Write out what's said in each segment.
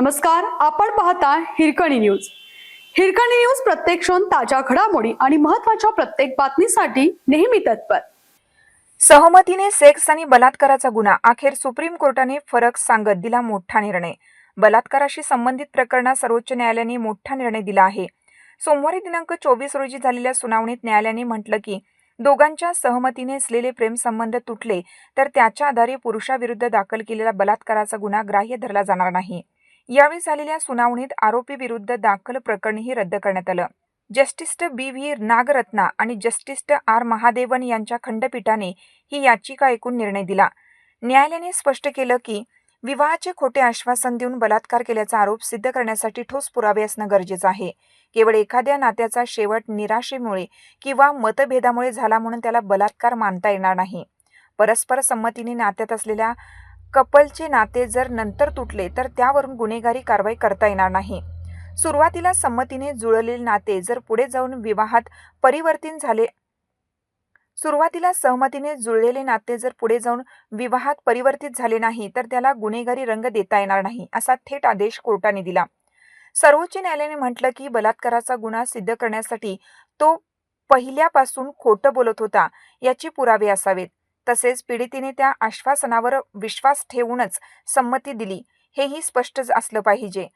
नमस्कार आपण पाहता हिरकणी न्यूज. हिरकणी न्यूज प्रत्येक क्षण ताज्या घडामोडी आणि महत्त्वाच्या प्रत्येक बातमीसाठी नेहमी तत्पर. सहमतीने सेक्स आणि बलात्काराचा गुन्हा. अखेर सुप्रीम कोर्टाने फरक सांगत दिला मोठा निर्णय. बलात्काराशी संबंधित प्रकरणात सर्वोच्च न्यायालयाने मोठा निर्णय दिला आहे. सोमवारी दिनांक चोवीस रोजी झालेल्या सुनावणीत न्यायालयाने म्हटलं की दोघांच्या सहमतीने असलेले प्रेमसंबंध तुटले तर त्याच्या आधारे पुरुषाविरुद्ध दाखल केलेला बलात्काराचा गुन्हा ग्राह्य धरला जाणार नाही. यावेळी झालेल्या सुनावणीत आरोपी विरुद्ध दाखल प्रकरणही रद्द करण्यात आलं. जस्टिस्ट बी व्ही नागरत्ना आणि जस्टिस्ट आर महादेवन यांच्या खंडपीठाने ही याचिका ऐकून निर्णय दिला. न्यायालयाने स्पष्ट केलं की विवाहाचे खोटे आश्वासन देऊन बलात्कार केल्याचा आरोप सिद्ध करण्यासाठी ठोस पुरावे असणं गरजेचं आहे. केवळ एखाद्या नात्याचा शेवट निराशेमुळे किंवा मतभेदामुळे झाला म्हणून त्याला बलात्कार मानता येणार नाही. परस्पर संमतीने नात्यात असलेल्या कपलचे नाते जर नंतर तुटले तर त्यावरून गुन्हेगारी कारवाई करता येणार नाही. सुरुवातीला संमतीने जुळलेले नाते जर पुढे जाऊन विवाहात परिवर्तन झाले सुरुवातीला सहमतीने जुळलेले नाते जर पुढे जाऊन विवाहात परिवर्तित झाले नाही तर त्याला गुन्हेगारी रंग देता येणार नाही असा थेट आदेश कोर्टाने दिला. सर्वोच्च न्यायालयाने म्हटलं की बलात्काराचा गुन्हा सिद्ध करण्यासाठी तो पहिल्यापासून खोटं बोलत होता याची पुरावे असावेत. तसेच पीडितीने त्या आश्वासनावर विश्वास ठेवूनच संमती दिली. हेही स्पष्ट असलं पाहिजे.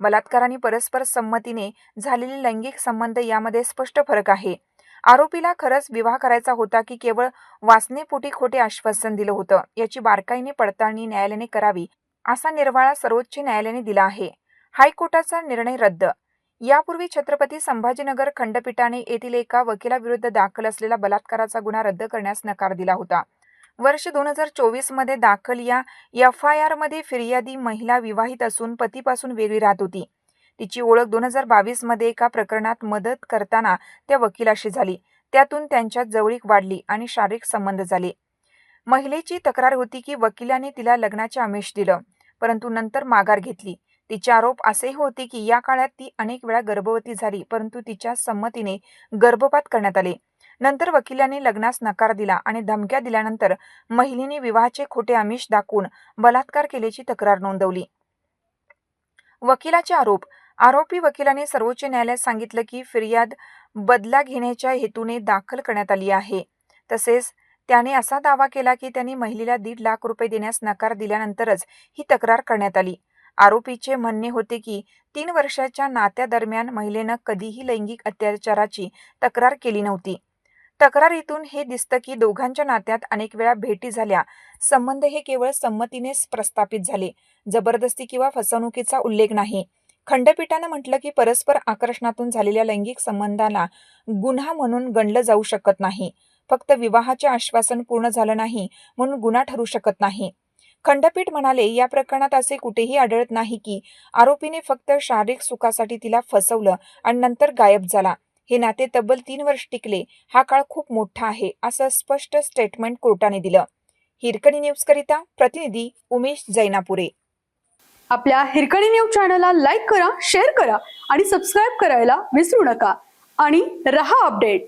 बलात्कारांनी परस्पर संमतीने झालेले लैंगिक संबंध यामध्ये स्पष्ट फरक आहे. आरोपीला खरंच विवाह करायचा होता की केवळ वासनेपोटी खोटे आश्वासन दिलं होतं? याची बारकाईने पडताळणी न्यायालयाने करावी असा निर्वाळा सर्वोच्च न्यायालयाने दिला आहे. हायकोर्टाचा निर्णय रद्द. यापूर्वी छत्रपती संभाजीनगर खंडपीठाने येथील एका वकिलाविरुद्ध दाखल असलेला बलात्काराचा गुन्हा रद्द करण्यास नकार दिला होता. वर्ष दोन हजार चोवीसमध्ये दाखल या एफ आय आरमध्ये फिर्यादी महिला विवाहित असून पतीपासून वेगळी राहत होती. तिची ओळख दोन हजार बावीसमध्ये एका प्रकरणात मदत करताना त्या वकिलाशी झाली. त्यातून त्यांच्यात जवळीक वाढली आणि शारीरिक संबंध झाले. महिलेची तक्रार होती की वकिलाने तिला लग्नाचे आमिष दिलं परंतु नंतर माघार घेतली. तिचे आरोप असेही होते की या काळात ती अनेक वेळा गर्भवती झाली परंतु तिच्या संमतीने गर्भपात करण्यात आले. नंतर वकिलाने लग्नास नकार दिला आणि धमक्या दिल्यानंतर महिलेने विवाहाचे खोटे आमिष दाखवून बलात्कार केल्याची तक्रार नोंदवली. वकिलाचे आरोप. आरोपी वकिलाने सर्वोच्च न्यायालयात सांगितलं की फिर्याद बदला घेण्याच्या हेतूने दाखल करण्यात आली आहे. तसेच त्याने असा दावा केला की त्यांनी महिलेला दीड लाख रुपये देण्यास नकार दिल्यानंतरच ही तक्रार करण्यात आली. आरोपीचे म्हणणे होते की तीन वर्षाच्या नात्यादरम्यान महिलेनं कधीही लैंगिक अत्याचाराची तक्रार केली नव्हती. तक्रारीतून हे दिसतं की दोघांच्या नात्यात अनेक वेळा भेटी झाल्या. संबंध हे केवळ संमतीनेच प्रस्थापित झाले. जबरदस्ती किंवा फसवणुकीचा उल्लेख नाही. खंडपीठानं म्हटलं की परस्पर आकर्षणातून झालेल्या लैंगिक संबंधाला गुन्हा म्हणून गणलं जाऊ शकत नाही. फक्त विवाहाचे आश्वासन पूर्ण झालं नाही म्हणून गुन्हा ठरू शकत नाही. खंडपीठ म्हणाले या प्रकरणात असे कुठेही आढळत नाही की आरोपीने फक्त शारीरिक सुखासाठी तिला फसवलं आणि नंतर गायब झाला. हे नाते तब्बल तीन वर्ष टिकले. हा काळ खूप मोठा आहे असं स्पष्ट स्टेटमेंट कोर्टाने दिलं. हिरकणी न्यूज करिता प्रतिनिधी उमेश जैनापुरे. आपल्या हिरकणी न्यूज चॅनलला लाईक करा शेअर करा आणि सबस्क्राईब करायला विसरू नका. आणि रहा अपडेट.